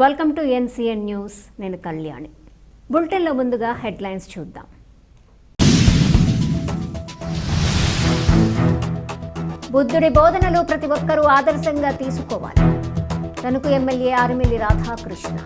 Welcome to NCN news నేను కళ్యాణి. బులెటిన్లో ముందుగా హెడ్లైన్స్ చూద్దాం. బుద్ధుడి బోధనలు ప్రతి ఒక్కరూ ఆదర్శంగా తీసుకోవాలి. తణుకు ఎమ్మెల్యే ఆరిమిల్లి రాధాకృష్ణ.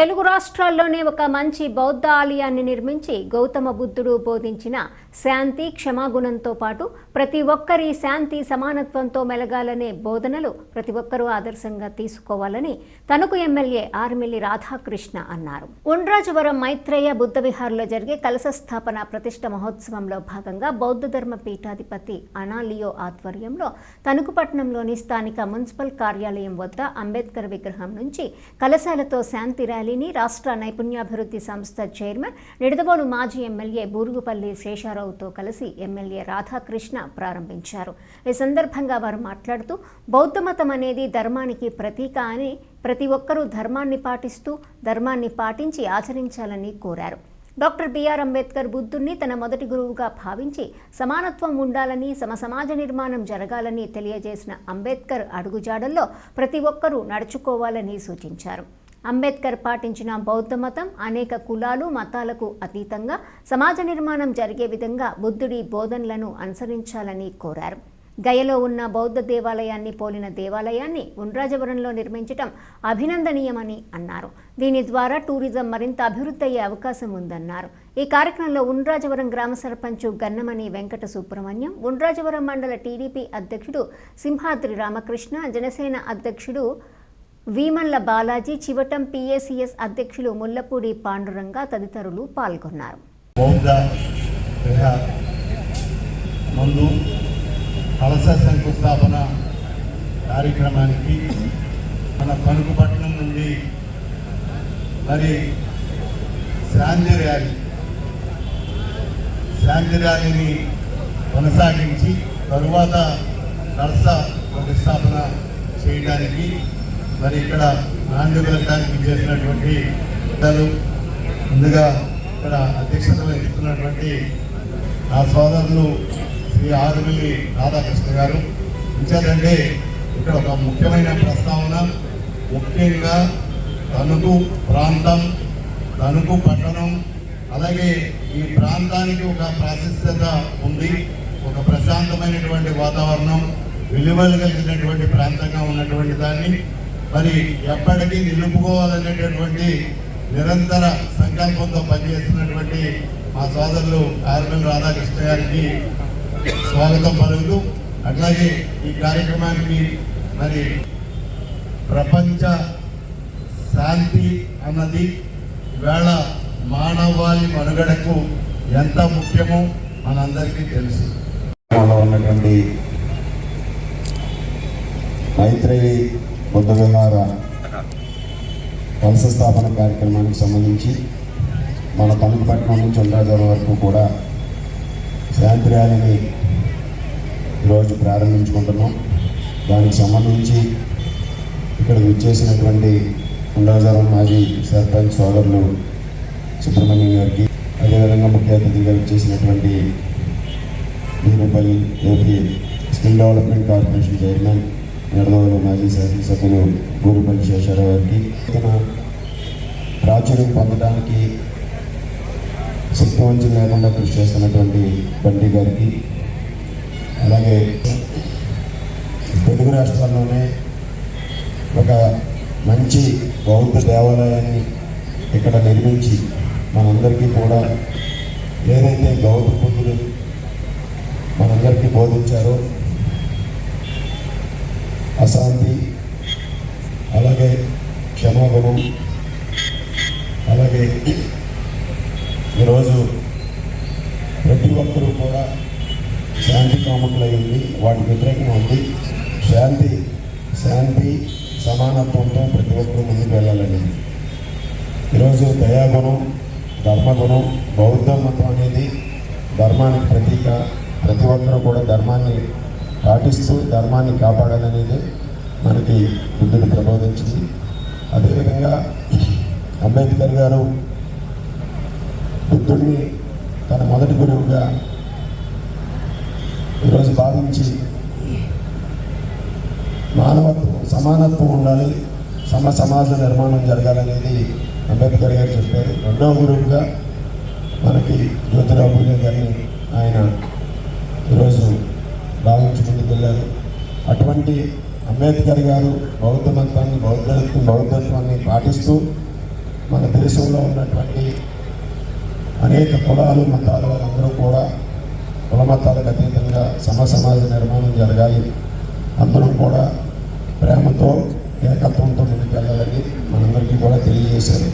తెలుగు రాష్ట్రాల్లోనే ఒక మంచి బౌద్ధ ఆలయాన్ని నిర్మించి గౌతమ బుద్ధుడు బోధించిన శాంతి క్షమాగుణంతో పాటు ప్రతి ఒక్కరి శాంతి సమానత్వంతో మెలగాలనే బోధనలు ప్రతి ఒక్కరూ ఆదర్శంగా తీసుకోవాలని తణుకు ఎమ్మెల్యే ఆర్మిల్లి రాధాకృష్ణ అన్నారు. ఉండ్రాజవరం మైత్రేయ బుద్ధ విహార్లో జరిగే కలశ స్థాపన ప్రతిష్ట మహోత్సవంలో భాగంగా బౌద్ధ ధర్మ పీఠాధిపతి అనాలియో ఆధ్వర్యంలో తణుకుపట్నంలోని స్థానిక మున్సిపల్ కార్యాలయం వద్ద అంబేద్కర్ విగ్రహం నుంచి కలశాలతో శాంతి ర్యాలీని రాష్ట్ర నైపుణ్యాభివృద్ధి సంస్థ చైర్మన్ నిడదవోలు మాజీ ఎమ్మెల్యే బూరుగుపల్లి శేషారావుతో కలిసి ఎమ్మెల్యే రాధాకృష్ణ ప్రారంభించారు. ఈ సందర్భంగా వారు మాట్లాడుతూ బౌద్ధ మతం అనేది ధర్మానికి ప్రతీక అని ప్రతి ఒక్కరూ ధర్మాన్ని పాటిస్తూ ధర్మాన్ని పాటించి ఆచరించాలని కోరారు. డాక్టర్ బిఆర్ అంబేద్కర్ బుద్ధుణ్ణి తన మొదటి గురువుగా భావించి సమానత్వం ఉండాలని సమసమాజ నిర్మాణం జరగాలని తెలియజేసిన అంబేద్కర్ అడుగుజాడల్లో ప్రతి ఒక్కరూ నడుచుకోవాలని సూచించారు. అంబేద్కర్ పాటించిన బౌద్ధ మతం అనేక కులాలు మతాలకు అతీతంగా సమాజ నిర్మాణం జరిగే విధంగా బుద్ధుడి బోధనలను అనుసరించాలని కోరారు. గయలో ఉన్న బౌద్ధ దేవాలయాన్ని పోలిన దేవాలయాన్ని ఉండ్రాజవరంలో నిర్మించటం అభినందనీయమని అన్నారు. దీని ద్వారా టూరిజం మరింత అభివృద్ధి అయ్యే అవకాశం ఉందన్నారు. ఈ కార్యక్రమంలో ఉండ్రాజవరం గ్రామ సర్పంచ్ గన్నమణి వెంకట సుబ్రహ్మణ్యం ఉండ్రాజవరం మండల టీడీపీ అధ్యక్షుడు సింహాద్రి రామకృష్ణ జనసేన అధ్యక్షుడు వీమన్ల బాలాజీ చివటం పిఏసిఎస్ అధ్యక్షులు ముల్లపూడి పాండురంగ తదితరులు పాల్గొన్నారు. ముందు కలస శంకుస్థాపన కార్యక్రమానికి మన కనుకపట్నం నుండి మరి శాంతి ర్యాలీ శాంతి ర్యాలీని కొనసాగించి తరువాత కలస ప్రతిష్టాపన చేయడానికి మరి ఇక్కడ నాంది వెళ్ళడానికి చేసినటువంటి ముందుగా ఇక్కడ అధ్యక్షత వహిస్తున్నటువంటి నా సోదరులు శ్రీ ఆరుమిల్లి రాధాకృష్ణ గారు. ఇంకేదంటే ఇక్కడ ఒక ముఖ్యమైన ప్రస్తావన ముఖ్యంగా తణుకు ప్రాంతం తణుకు పట్టణం అలాగే ఈ ప్రాంతానికి ఒక ప్రాశస్త్యత ఉంది ఒక ప్రశాంతమైనటువంటి వాతావరణం విలువలు కలిగినటువంటి ప్రాంతంగా ఉన్నటువంటి దాన్ని మరి ఎప్పటికీ నిలుపుకోవాలనేటటువంటి నిరంతర సంకల్పంతో పనిచేస్తున్నటువంటి మా సోదరులు ఆర్మల్ రాధాకృష్ణ గారికి స్వాగతం పలుకుతూ అట్లాగే ఈ కార్యక్రమానికి మరి ప్రపంచ శాంతి అన్నది వేళ మానవాళి మనుగడకు ఎంత ముఖ్యమో మనందరికీ తెలుసు. ఉన్నటువంటి మైత్రేయి బుద్ధ విహార వలస స్థాపన కార్యక్రమానికి సంబంధించి మన తణుకుపట్నం నుంచి ఉండ్రాజవరం వరకు కూడా శాంతి ర్యాలీని ఈరోజు ప్రారంభించుకుంటున్నాం. దానికి సంబంధించి ఇక్కడ విచ్చేసినటువంటి ఉండ్రాజవరం మాజీ సర్పంచ్ సోదరులు సుబ్రహ్మణ్యం గారికి అదేవిధంగా ముఖ్య అతిథిగా విచ్చేసినటువంటి Veerupalli AP skill development corporation chairman Nidadavolu మాజీ శాసనసభ్యులు గూరుపల్లి శేషారావు గారికి ఇతన ప్రాచుర్యం పొందడానికి శక్తివంచం లేకుండా కృషి చేస్తున్నటువంటి బండి గారికి అలాగే తెలుగు రాష్ట్రాల్లోనే ఒక మంచి బౌద్ధ దేవాలయాన్ని ఇక్కడ నిర్మించి మనందరికీ కూడా ఏదైతే గౌతమ బుద్ధుడు మనందరికీ బోధించారో అశాంతి అలాగే క్షమాగుణం అలాగే ఈరోజు ప్రతి ఒక్కరూ కూడా శాంతి కాముకులై ఉంది వాటి వ్యతిరేకంగా ఉంది శాంతి శాంతి సమానత్వంతో ప్రతి ఒక్కరూ ముందుకు వెళ్ళాలని. ఈరోజు దయాగుణం ధర్మగుణం బౌద్ధ మతం అనేది ధర్మానికి ప్రతీక. ప్రతి ఒక్కరూ కూడా ధర్మాన్ని పాటిస్తూ ధర్మాన్ని కాపాడాలనేది మనకి బుద్ధుడు ప్రబోధించింది. అదేవిధంగా అంబేద్కర్ గారు బుద్ధుడిని తన మొదటి గురువుగా ఈరోజు భావించి మానవత్వం సమానత్వం ఉండాలి సమ సమాజ నిర్మాణం జరగాలనేది అంబేద్కర్ గారు చెప్పారు. రెండవ గురువుగా మనకి జ్యోతిరావు పూజ గారిని ఆయన ఈరోజు భావించి వెళ్ళారు అటువంటి అంబేద్కర్ గారు బౌద్ధ మతాన్ని బౌద్ధ బౌద్ధత్వాన్ని పాటిస్తూ మన దేశంలో ఉన్నటువంటి అనేక కులాలు మతాలు వాళ్ళందరూ కూడా కుల మతాలకు అతీతంగా సమ సమాజ నిర్మాణం జరగాలి. అందరం కూడా ప్రేమతో ఏకత్వంతో ముందుకెళ్ళాలని మనందరికీ కూడా తెలియజేశారు.